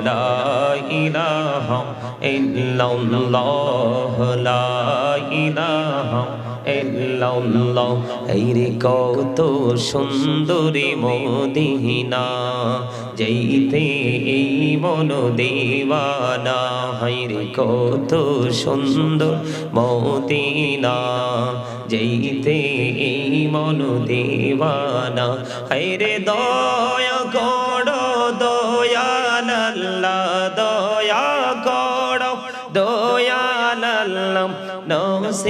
لا إله إلا الله لا إله إلا الله এই কত সুন্দরী মদিনা যেইতে এই মন দেওয়ানা হাইরে কত সুন্দর মদিনা যেইতে এই মন দেওয়ানা হাইরে দয়া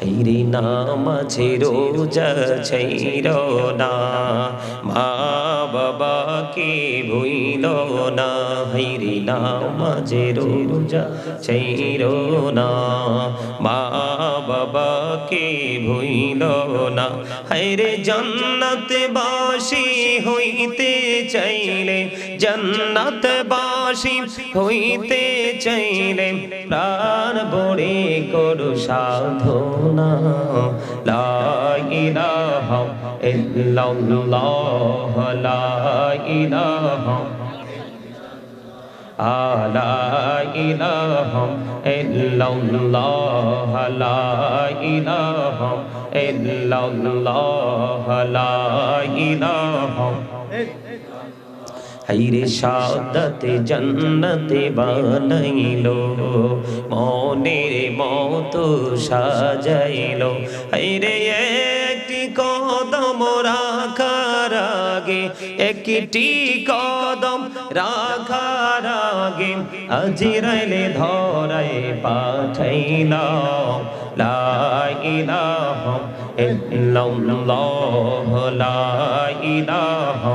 হাইরে নামাছে রোজা ছাইর না। মা বাবাকে ভুইল না। হাইরে নামাজে রোজা ছাইর না। মা বাবাকে ভুইল না। হাইরে জন্নত বাসি হইতে চাইলে জন্নত বাসি হইতে চাইলে বড়ে করু সাধনা। লা ইলাহা ইল্লাল্লাহ, লা ইলাহা লা ইলাহা ইল্লাল্লাহ, লা ইলাহা ইল্লাল্লাহ, লা ইলাহা হাইরে সাদাতে জন্নতে বানাইলো মনের মতো সাজাইলো। হাইরে একটি কদম রাখার আগে, একটি কদম রাখার আগে আজিরাইলে ধরাই পাঠাইলাম। লা ইলাহা ইল্লাল্লাহ, লা ইলাহা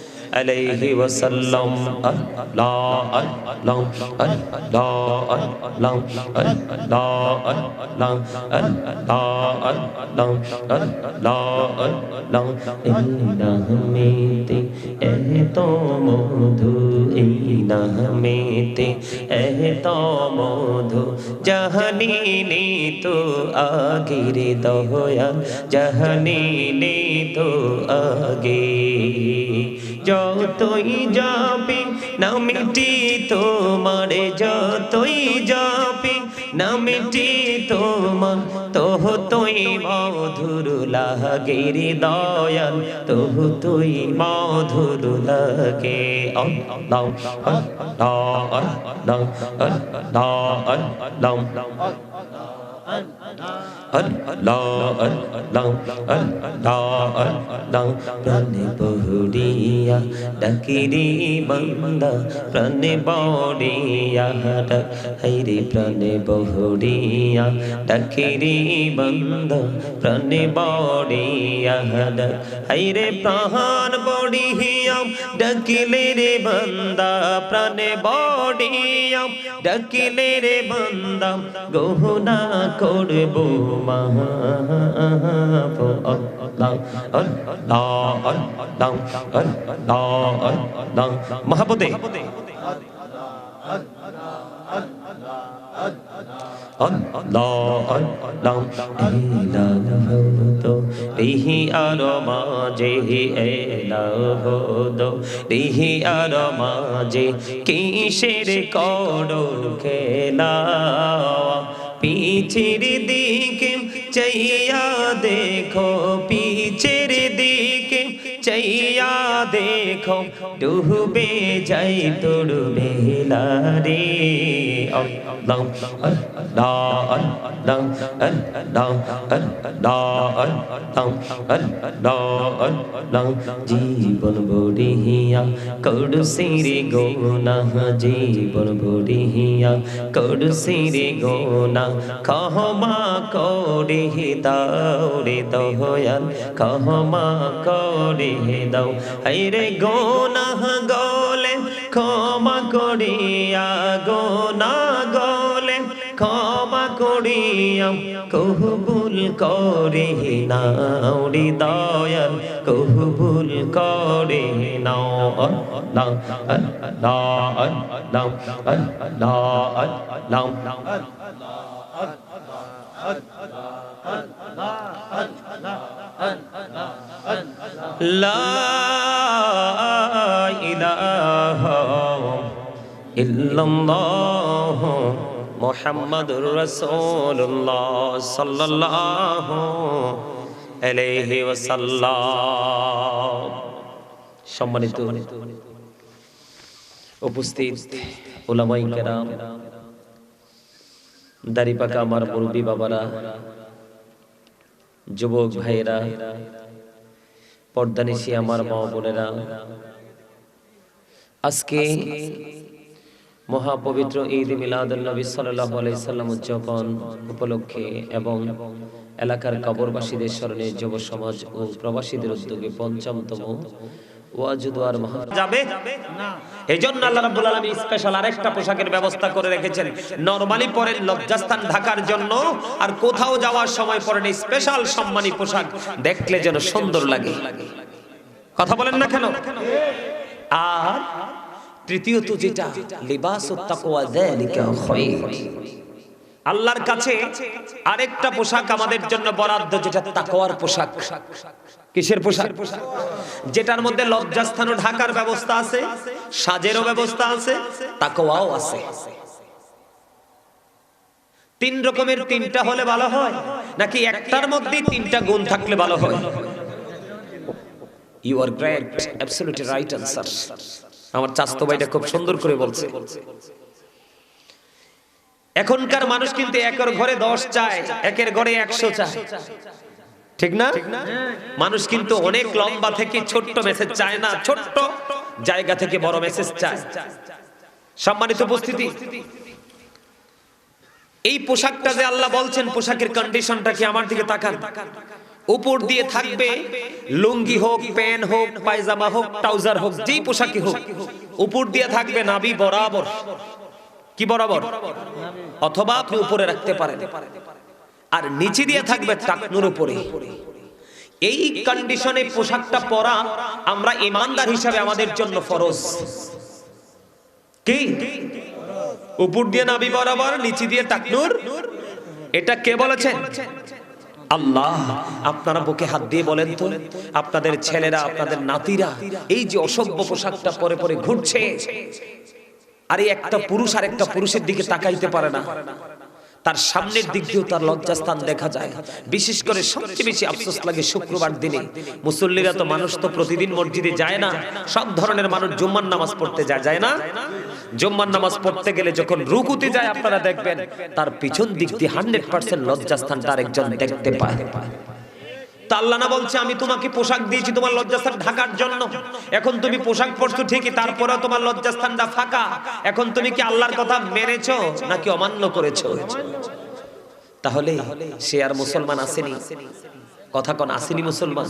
الله محمد رسول الله صلى الله عليه وسلم الله الله الله الله الله الله الله الله الله ইনাহমেতে এত মধু ইনাহমেতে এত মধু জাহানি নে তো আগির দহয়া জাহানি নে তো আগে যতই যাবে নামটি তোমার যতই যাবে নামটি তোমার তোহ তুই মধুর লাগে রে দয়াল তোহ তুই মধুর লাগে আল্লাহ। আল্লাহ আল্লাহ আল্লাহ আল্লাহ প্রাণে বহুরিয়া ডাকিরি বন্দা প্রাণে বড়িয়া ডাক হাইরে প্রাণে বহুরিয়া ডাকিরি বন্দা প্রাণে বড়িয়া ডাক হাইরে বড়িয়া ডাকিলে রে বন্দা প্রাণে বড়িয়া ডাকিলে রে বন্দা গহনা করব আল্লাহ আল্লাহ আল্লাহ আল্লাহ মহাপতে রিহি আর মাঝে এলাহদো রিহি আর মাঝে কিসের করো খেলা, পিছের দিকে চাইয়া দেখো, পিছের দিকে চাইয়া দেখো, ডুবে যাই তোর বেলা রে। long đo ấn đăng ấn đo ấn đo ấn tăng ấn đo ấn đăng জীবন বড়ি হিয়া কড় সিরে গোনা জীবন বড়ি হিয়া কড় সিরে গোনা ক্ষমা করে দাও রে দয়াল ক্ষমা করে দাও রে গোনা গো ক্ষমা করিয়া গো না গলে ক্ষমা করিয়া কহুবুল করে নাও হৃদয়াল কহবুল করে নাও আল্লাহ আল্লাহ আল্লাহ আল্লাহ আল্লাহ আল্লাহ আল্লাহ আল্লাহ ইল্লাল্লাহ মুহাম্মাদুর রাসূলুল্লাহ সাল্লাল্লাহু আলাইহি ওয়াসাল্লাম। সম্মানিত উপস্থিত ওলামাই কেরাম দাড়ি পাকা আমার মুরব্বী বাবারা, যুবক ভাইয়েরা পর্দানিশি আমার মা বোনেরা, আজকে মহাপবিত্র ঈদ মিলাদুল নবী সাল্লাল্লাহু আলাইহি সাল্লাম উদযাপন উপলক্ষে এবং এলাকার কবরবাসীদের স্মরণে যুব সমাজ ও প্রবাসীদের উদ্যোগে পঞ্চমতম যাবে? এই জন্য আল্লাহ রাব্বুল আলামিন স্পেশাল আরেকটা পোশাকের ব্যবস্থা করে রেখেছেন। নরমালি পরেন লজ্জাস্থান ঢাকার জন্য, আর কোথাও যাওয়ার সময় পরেন স্পেশাল সম্মানী পোশাক। দেখলে যেন সুন্দর লাগে। কথা বলেন না কেন? আর তৃতীয়ত যেটা, লিবাস আল্লাহর কাছে আরেকটা পোশাক আমাদের জন্য বরাদ্দ, যেটা তাকওয়ার পোশাক। কিসের পোশাক? যেটার মধ্যে লজ্জাস্থান ও ঢাকার ব্যবস্থা আছে, সাজেরও ব্যবস্থা আছে, তাকওয়াও আছে। তিন রকমের তিনটা হলে ভালো হয়, নাকি একটার মধ্যে তিনটা গুণ থাকলে ভালো হয়? You are great absolutely right answer আমার চাস্তো ভাইটা খুব সুন্দর করে বলছে। এখনকার মানুষ কিন্তু একের ঘরে দশ চায়, একের ঘরে একশো চায়। ঠিক না? মানুষ কিন্তু অনেক লম্বা থেকে ছোট্ট মেসেজ চায় না, ছোট্ট জায়গা থেকে বড় মেসেজ চায়। সম্মানিত উপস্থিতি, এই পোশাকটা যে আল্লাহ বলছেন, পোশাকের কন্ডিশনটা কি আমার দিকে তাকান? উপর দিয়ে থাকবে লুঙ্গি হোক প্যান্ট হোক পায়জামা হোক ট্রাউজার হোক যেই পোশাকই হোক উপর দিয়ে থাকবে নাবি বরাবর। কি বরাবর? অথবা আপনি উপরে রাখতে পারেন। আর নিচে দিয়ে থাকবে টাকনুর উপরে। এই কন্ডিশনে পোশাকটা পরা আমরা ইমানদার হিসাবে আমাদের জন্য ফরজ। কি? উপর দিয়ে নাবি বরাবর নিচে দিয়ে টাকনুর? এটা কে বলেছেন আল্লাহ, আপনারা বুকে হাত দিয়ে বলেন তো, আপনাদের ছেলেরা, আপনাদের নাতিরা, এই যে অসভ্য পোশাকটা পরে পরে ঘুরছে, আরে একটা পুরুষ আর একটা পুরুষের দিকে তাকাইতে পারে না। তার সামনের দিক দিয়েও তার লজ্জাস্থান দেখা যায়। বিশেষ করে সবচেয়ে বেশি আফসোস লাগে শুক্রবার দিনে। মুসল্লিরা তো মানুষ তো প্রতিদিন মসজিদে যায় না। সব ধরনের মানুষ জুম্মার নামাজ পড়তে যায় যায় না? জুম্মার নামাজ পড়তে গেলে যখন রুকুতে যায়, আপনারা দেখবেন তার পিছন দিক দিয়ে হান্ড্রেড পার্সেন্ট লজ্জাস্থান তার একজন দেখতে পায়। তা বলছে, আমি তোমাকে পোশাক দিয়েছি তোমার লজ্জাস্থান ঢাকার জন্য। এখন তুমি পোশাক পরছো ঠিকই, তারপরেও তোমার লজ্জাস্থানটা ফাঁকা। এখন তুমি কি আল্লাহর কথা মেনেছো নাকি অমান্য করেছ? তাহলে সে আর মুসলমান আসেনি। কথা কোন, আসেনি মুসলমান?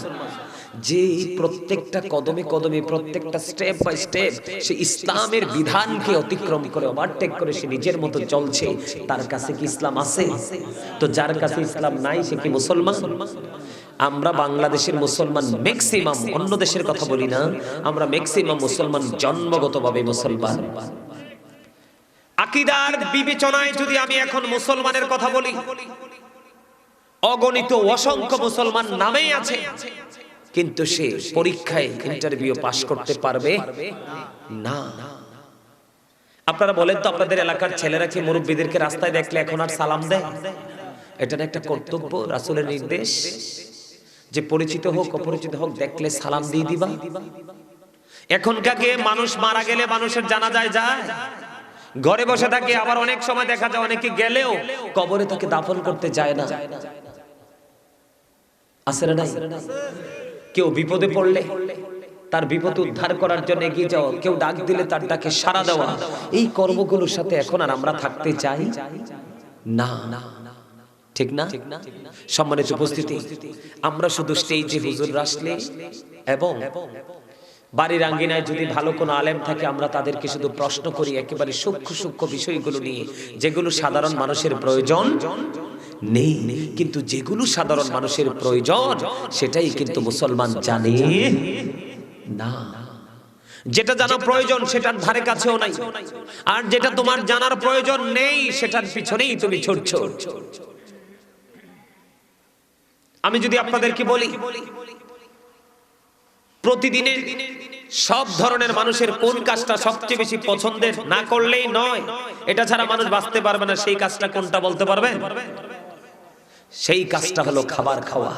যে প্রত্যেকটা কদমে কদমে, প্রত্যেকটা স্টেপ বাই স্টেপ সে ইসলামের বিধানকে অতিক্রম করে ওভারটেক করে সে নিজের মতো চলছে। তার কাছে কি ইসলাম আছে? তো যার কাছে ইসলাম নাই, সে কি মুসলমান? আমরা বাংলাদেশের মুসলমান ম্যাক্সিমাম অন্য দেশের কথা বলি না, আমরা ম্যাক্সিমাম মুসলমান জন্মগতভাবে মুসলমান। আকিদার বিবেচনায় যদি আমি এখন মুসলমানের কথা বলি, অগণিত অসংখ্য মুসলমান নামেই আছে, কিন্তু সে পরীক্ষায় ইন্টারভিউ পাশ করতে পারবে না। আপনারা বলেন তো আপনাদের এলাকার ছেলেরা কি মুরব্বীদেরকে রাস্তায় দেখলে এখন আর সালাম দেয়? এটা একটা কর্তব্য, রাসুলের নির্দেশ। যে পরিচিত হোক, অপরিচিত হোক, দেখলে সালাম দিয়ে দিবা। এখনকাকে মানুষ মারা গেলে মানুষের জানা যায়? যায় ঘরে বসে থাকে, আবার অনেক সময় দেখা যায় অনেকে গেলেও কবরে তাকে দাফন করতে যায় না। কেউ বিপদে পড়লে, তার বিপদ উদ্ধার করার জন্য এগিয়ে যাওয়া কেউ ডাক দিলে তার ডাকে সাড়া দেওয়া। এই কর্মগুলোর সাথে এখন আর আমরা থাকতে চাই? না না। ঠিক না? সম্মানিত উপস্থিতি, আমরা শুধু স্টেজে হুজুর আসলে এবং বাড়ির আঙ্গিনায় যদি ভালো কোনো আলেম থাকে, আমরা তাদেরকে শুধু প্রশ্ন করি একেবারে সূক্ষ্ম সূক্ষ্ম বিষয়গুলো নিয়ে। যেগুলো সাধারণ মানুষের প্রয়োজন নেই, কিন্তু যেগুলো সাধারণ মানুষের প্রয়োজন, সেটাই কিন্তু মুসলমান জানে না। যেটা জানা প্রয়োজন, সেটার ধারে কাছেও নাই। আর যেটা তোমার জানার প্রয়োজন নেই, সেটার পিছনেই তুমি ছুটছো। আমি যদি আপনাদেরকে বলি, প্রতিদিনের সব ধরনের মানুষের কোন কাজটা সবচেয়ে বেশি পছন্দের না করলেই নয়, এটা ছাড়া মানুষ বাঁচতে পারবে না, সেই কাজটা কোনটা বলতে পারবেন সেই কাজটা হলো খাবার খাওয়া।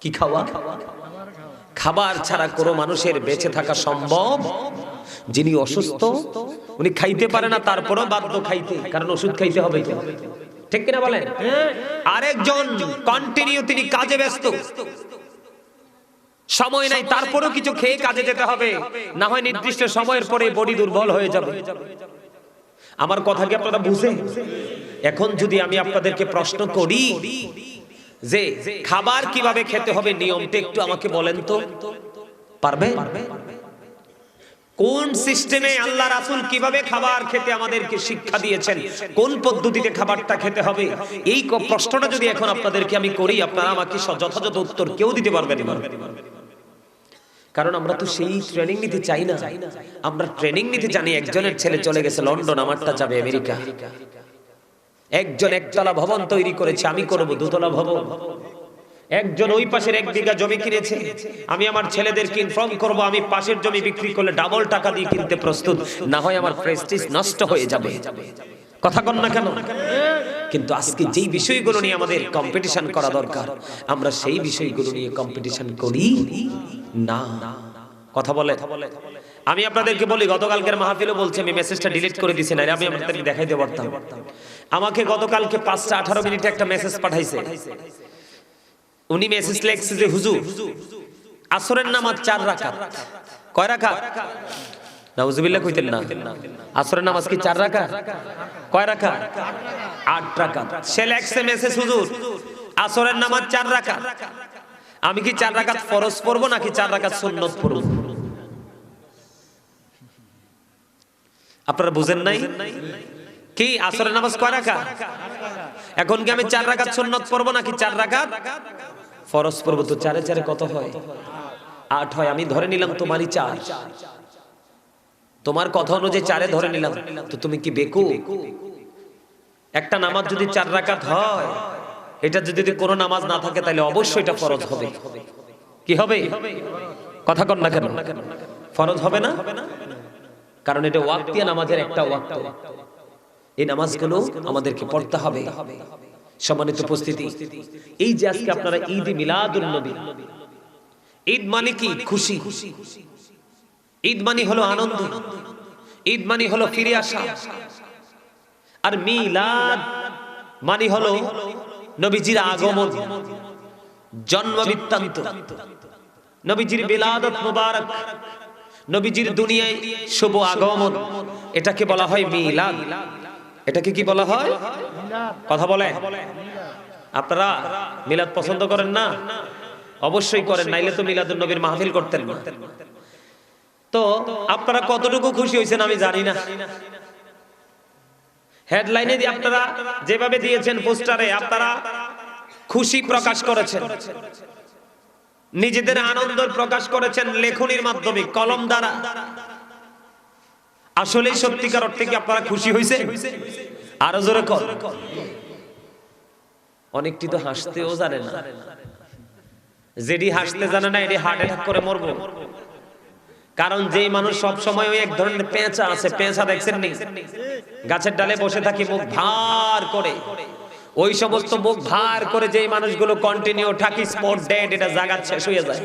কি খাওয়া? খাবার ছাড়া কোনো মানুষের বেঁচে থাকা সম্ভব? যিনি অসুস্থ, উনি খাইতে পারে না, তারপরও বাধ্য খাইতে, কারণ ওষুধ খাইতে হবে তো। ঠিক কিনা বলেন? আরেকজন কন্টিনিউ তিনি কাজে ব্যস্ত। সময় নাই, তারপরও কিছু খেয়ে কাজে যেতে হবে। না হয় নির্দিষ্ট সময়ের পরে বডি দুর্বল হয়ে যাবে। আমার কথা কি আপনারা বুঝেন? এখন যদি আমি আপনাদেরকে প্রশ্ন করি যে খাবার কীভাবে খেতে হবে, নিয়মটা একটু আমাকে বলেন তো। পারবে কোন সিস্টেমে আল্লাহ রাসূল কীভাবে খাবার খেতে আমাদেরকে শিক্ষা দিয়েছেন? কোন পদ্ধতিতে খাবারটা খেতে হবে? এই প্রশ্নটা যদি এখন আপনাদেরকে আমি করি, আপনারা আমাকে যথাযথ উত্তর কেউ দিতে পারবেন কারণ আমরা তো সেই ট্রেনিং নিতে চাই না। আমরা ট্রেনিং নিতে জানি একজনের ছেলে চলে গেছে লন্ডন, আমারটা যাবে আমেরিকা। একজন একতলা ভবন তৈরি করেছে, আমি করব দুতলা ভবন। একজন ওই পাশের এক বিঘা জমি কিনেছে। আমি আমার ছেলেদেরকে ইনফর্ম করব, আমি পাশের জমি বিক্রি করলে ডাবল টাকা দিয়ে কিনতে প্রস্তুত। না হয় আমার প্রেস্টিজ নষ্ট হয়ে যাবে। কথা কন না কেন? কিন্তু আজকে যেই বিষয়গুলো নিয়ে আমাদের কম্পিটিশন করা দরকার, আমরা সেই বিষয়গুলো নিয়ে কম্পিটিশন করি না। কথা বলে। আমি আপনাদেরকে বলি, গতকালকের মাহফিলও বলছি, আমি মেসেজটা ডিলিট করে দিছি না আমি আপনাদেরকে দেখাইতে পারতাম আমাকে গতকালকে পাঁচটা আঠারো মিনিটে একটা মেসেজ পাঠাইছে। উনি মেসেজ লেখছে যে, হুজুর, আসরের নামাজ চার রাকাত। কয় রাকাত? নাউজুবিল্লাহ কইতেন না। আসরের নামাজ কি চার রাকাত? কয় রাকাত? আট রাকাত। সে লেখছে মেসেজ, হুজুর, আসরের নামাজ চার রাকাত। আমি কি চার রাকাত ফরজ পড়ব নাকি চার রাকাত সুন্নত পড়ব? আপনারা বুঝেন নাই? কি, আসরের নামাজ কয় রাকাত? এখন কি আমি চার রাকাত সুন্নত পড়ব নাকি চার রাকাত? ফরজ পর্বত চারে চারে কত হয়? আট হয়। আমি ধরে নিলাম তোমারই চার। তোমার কথা অনুযায়ী চারে ধরে নিলাম। তো তুমি কি বেকু? একটা নামাজ যদি চার রাকাত হয়, এটা যদি কোনো নামাজ না থাকে, তাহলে অবশ্যই এটা ফরজ হবে। কি হবে? কথা কন না কেন? ফরজ হবে না? কারণ এটা ওয়াক্তিয়া নামাজের একটা ওয়াক্ত। এই নামাজগুলো আমাদেরকে পড়তে হবে। সম্মানিত উপস্থিতি। এই যে আজকে আপনারা ঈদ মিলাদুল নবী। ঈদ মানে কি? খুশি। ঈদ মানে হলো আনন্দ। ঈদ মানে হলো ফিরে আসা। আর মিলাদ মানে হলো নবীজির আগমন জন্ম বৃত্তান্ত নবীজির বিলাদত মুবারক, নবীজির দুনিয়ায় শুভ আগমন। এটাকে বলা হয় মিলাদ। এটাকে কি বলা হয়? কথা বলে আপনারা মিলাদ পছন্দ করেন না? অবশ্যই করেন, নাইলে তো মিলাদুল নবীর মাহফিল করতেন না। তো আপনারা কতটুকু খুশি হয়েছেন আমি জানি না। হেডলাইনে দিয়ে আপনারা যেভাবে দিয়েছেন পোস্টারে আপনারা খুশি প্রকাশ করেছেন। নিজেদের আনন্দ প্রকাশ করেছেন লেখনির মাধ্যমে, কলম দ্বারা। আসলে সত্যিকার অর্থে কি আপনারা খুশি হয়েছে আরও জোরে কর অনেকটি তো হাসতেও জানে না। যেটি হাসতে জানে না এটি হার্ট অ্যাটাক করে মরবো। কারণ যেই মানুষ সব সময় ওই এক ধরনের পেঁচা আছে, পেঁচা দেখছেন নি? গাছের ডালে বসে থাকি, মুখ ভার করে। ওই সমস্ত মুখ ভার করে যেই মানুষগুলো কন্টিনিউ থাকি স্পট ডেড এটা জায়গা শেষ হয়ে যায়।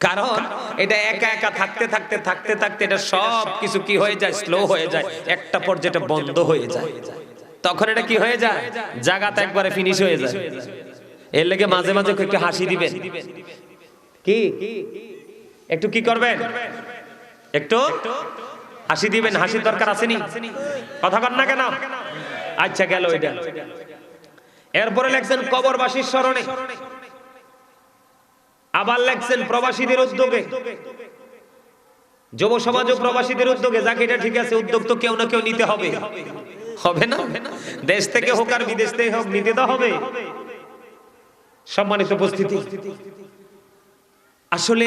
কারণ এটা একা একা থাকতে থাকতে থাকতে থাকতে এটা সব কিছু কি হয়ে যায়? স্লো হয়ে যায়। একটা এটা বন্ধ হয়ে যায়। তখন এটা কি হয়ে যায়? জায়গাতে একবারে ফিনিশ হয়ে যায়। এর লেগে মাঝে মাঝে একটু হাসি দিবেন। কি? একটু কি করবেন? একটু হাসি দিবেন। হাসির দরকার আসেনি? কথা কর না কেন? আচ্ছা গেল ওইটা। এরপরে লেখছেন কবরবাসীর স্মরণে। আবার লেখছেন প্রবাসীদের উদ্যোগে। যুব সমাজ ও প্রবাসীদের উদ্যোগে, যাকে এটা ঠিক আছে, উদ্যোগ তো কেউ না কেউ নিতে হবে। হবে না? দেশ থেকে হোক আর বিদেশ থেকে হোক, নিতে তো হবে। সম্মানিত উপস্থিতি। আসলে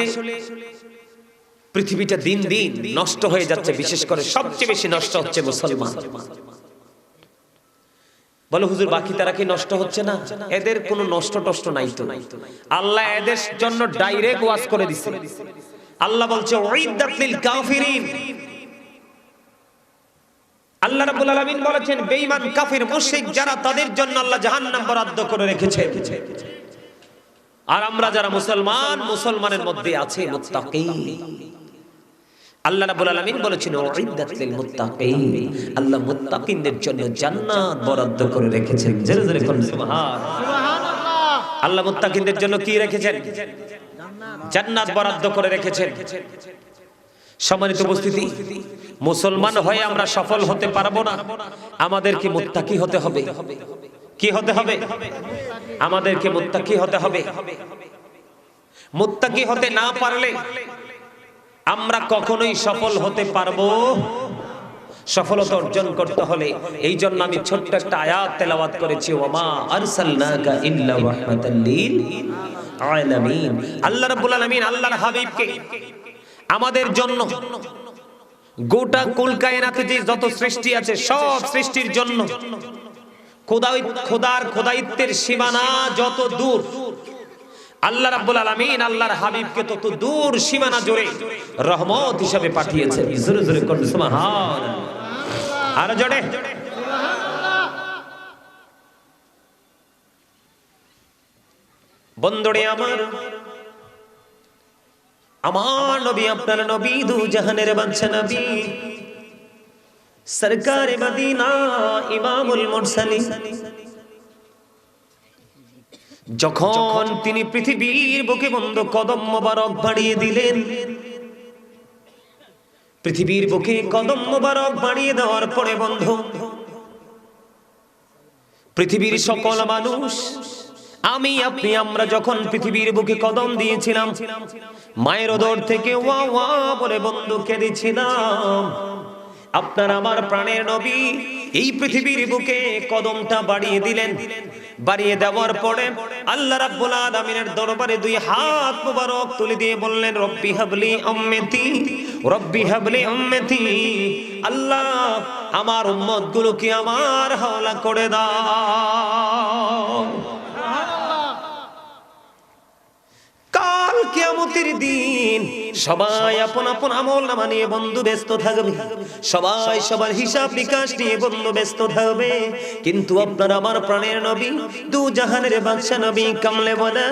পৃথিবীটা দিন দিন নষ্ট হয়ে যাচ্ছে, বিশেষ করে সবচেয়ে বেশি নষ্ট হচ্ছে মুসলমান। বলো, হুজুর, বাকি তারা কি নষ্ট হচ্ছে না? এদের কোনো নষ্ট টষ্ট নাই তো। আল্লাহ এদের জন্য ডাইরেক্ট ওয়াজ করে দিছে। আল্লাহ বলছে লিল কাফিরিন। আল্লাহ রাব্বুল আলামিন বলেছেন, বেঈমান, কাফির, মুশরিক যারা তাদের জন্য আল্লাহ জাহান্নাম বরাদ্দ করে রেখেছে। আর আমরা যারা মুসলমান, মুসলমানের মধ্যে আছে মুত্তাকি আল্লাহ রাব্বুল আলামিন বলেছেন উইদ্দাত লিল মুত্তাকিন। আল্লাহ মুত্তাকিনদের জন্য জান্নাত বরাদ্দ করে রেখেছেন। জোরে জোরে কোন সুবহান আল্লাহ মুত্তাকিনদের জন্য কি রেখেছেন? জান্নাত বরাদ্দ করে রেখেছেন। সম্মানিত উপস্থিতি, মুসলমান হয়ে আমরা সফল হতে পারব না। আমাদেরকে মুত্তাকি হতে হবে? কি হতে হবে? আমাদেরকে মুত্তাকি হতে হবে? মুত্তাকি হতে না পারলে আমরা কখনোই সফল হতে পারব? সফলতা অর্জন করতে হলে এই জন্য আমি ছোট্ট একটা আয়াত তেলাওয়াত করেছি ওমা আরসালনাকা ইল্লা রাহমাতাল লিল আলামিন। আল্লাহ রাব্বুল আলামিন আল্লাহর হাবিবকে আমাদের জন্য গোটা কুল কায়নাতে যে যত সৃষ্টি আছে, সব সৃষ্টির জন্য খোদাই খোদার খোদাইত্বের সীমানা যত দূর আল্লাহ রাব্বুল আলামিন আল্লাহর হাবিবকে তত দূর সীমানা জুড়ে রহমত হিসাবে পাঠিয়েছেন। জোরে জোরে কোন সুবহান আর জোরে। বন্ধুরে আমার আমার নবী আপনার নবী দু জাহানের বাদশা নবী, সরকারে মদিনা ইমামুল মুরসালিন। যখন তিনি পৃথিবীর বুকে বন্ধ কদম মোবারক বাড়িয়ে দিলেন পৃথিবীর বুকে কদম মোবারক বাড়িয়ে দেওয়ার পরে বন্ধ পৃথিবীর সকল মানুষ আমি আপনি আমরা যখন পৃথিবীর বুকে কদম দিয়েছিলাম মায়ের ওদর থেকে ওয়া ওয়া বলে বন্ধু কেঁদেছিলাম। আপনার আমার প্রাণের নবী এই পৃথিবীর বুকে কদমটা বাড়িয়ে দিলেন। বাড়িয়ে দেওয়ার পরে আল্লাহ রাব্বুল আলামিনের দরবারে দুই হাত মোবারক তুলে দিয়ে বললেন, রব্বি হাবলি উম্মতি, রব্বি হাবলি উম্মতি, আল্লাহ আমার উম্মত গুলোকে আমার হাওলা করে দাও কাল কিয়ামতের দিন। সবাই আপন আপন আমল নামা নিয়ে বন্ধু ব্যস্ত থাকবে। সবাই সবার হিসাব নিকাশ নিয়ে বন্ধু ব্যস্ত থাকবে। কিন্তু আপনার আমার প্রাণের নবী, দু জাহানের বাদশা নবী কামলে বলে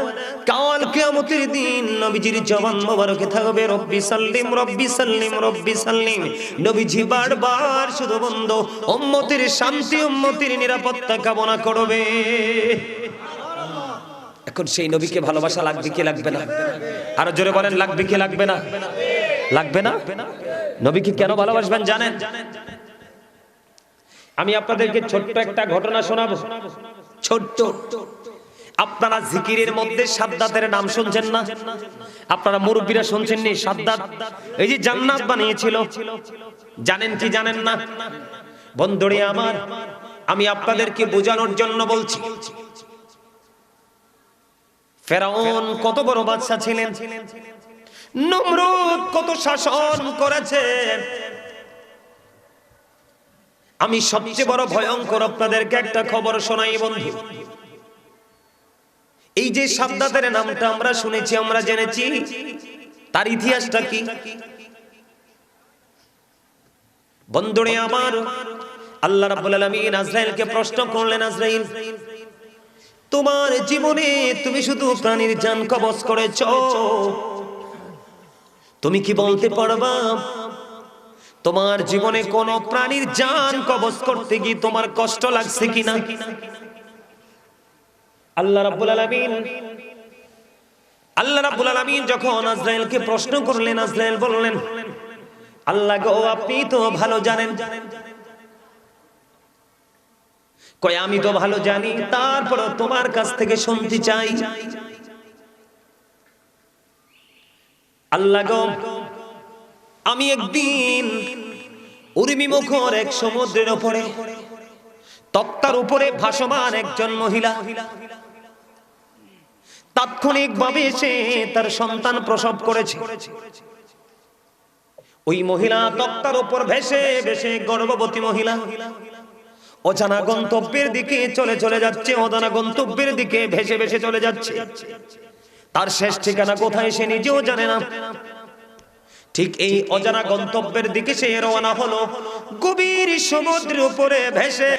কাল কিয়ামতের দিন নবীজির জবান মোবারকে থাকবে, রব্বি সাল্লিম রব্বি সাল্লিম রব্বি সাল্লিম। নবীজি বারবার শুধু বন্ধু, উম্মতের শান্তি, উম্মতের নিরাপত্তা কামনা করবে। এখন সেই নবীকে ভালোবাসা লাগবে কি লাগবে না? আরও জোরে বলেন, লাগবে কি লাগবে না? লাগবে না? নবীকে কেন ভালোবাসবেন জানেন? আমি আপনাদেরকে ছোট্ট একটা ঘটনা শোনাবো। ছোট্ট। আপনারা জিকিরের মধ্যে সাদ্দাতের নাম শুনছেন না? আপনারা মুরব্বীরা শুনছেন নি? সাদ্দাত। এই যে জান্নাত বানিয়েছিল। জানেন কি জানেন না? বন্ধুরে আমার, আমি আপনাদেরকে বোঝানোর জন্য বলছি। ফেরাউন কত বড় বাদশা ছিলেন? নমরুদ কত শাসন করেছে? আমি সবচেয়ে বড় ভয়ঙ্কর আপনাদেরকে একটা খবর শোনাই, বন্ধু। এই যে সাবদাতের নামটা আমরা শুনেছি, আমরা জেনেছি, তার ইতিহাসটা কি? বন্ধুরে আমার, আল্লাহ রাব্বুল আলামিন আজরাইলকে প্রশ্ন করলেন, আজরাইল তোমার জীবনে তুমি শুধু প্রাণীর জান কবজ করেছ। তুমি কি বলতে পারবা? তোমার জীবনে কোন প্রাণীর জান কবজ করতে গিয়ে তোমার কষ্ট লাগছে কিনা? আল্লাহ রাব্বুল আলামিন, আল্লাহ রাব্বুল আলামিন যখন আজরাইলকে প্রশ্ন করলেন, আজরাইল বললেন, আল্লাহ গো, আপনি তো ভালো জানেন। কয়, আমি তো ভালো জানি তারপর তোমার কাছ থেকে শুনতে চাই। আল্লাহ গো, আমি একদিন উর্মি মুখর এক সমুদ্রের উপরে তক্তার উপরে ভাসমান একজন মহিলা। তাৎক্ষণিকভাবে সে তার সন্তান প্রসব করেছে। ওই মহিলা তক্তার উপর ভেসে ভেসে গর্ভবতী মহিলা। অজানা গন্তব্যের দিকে চলে চলে যাচ্ছে, অজানা গন্তব্যের দিকে ভেসে ভেসে চলে যাচ্ছে। তার শেষ ঠিকানা কোথায় সে নিজেও জানে না। ঠিক এই অজানা গন্তব্যের দিকে সে রওনা হলো গভীর সমুদ্রের উপরে ভেসে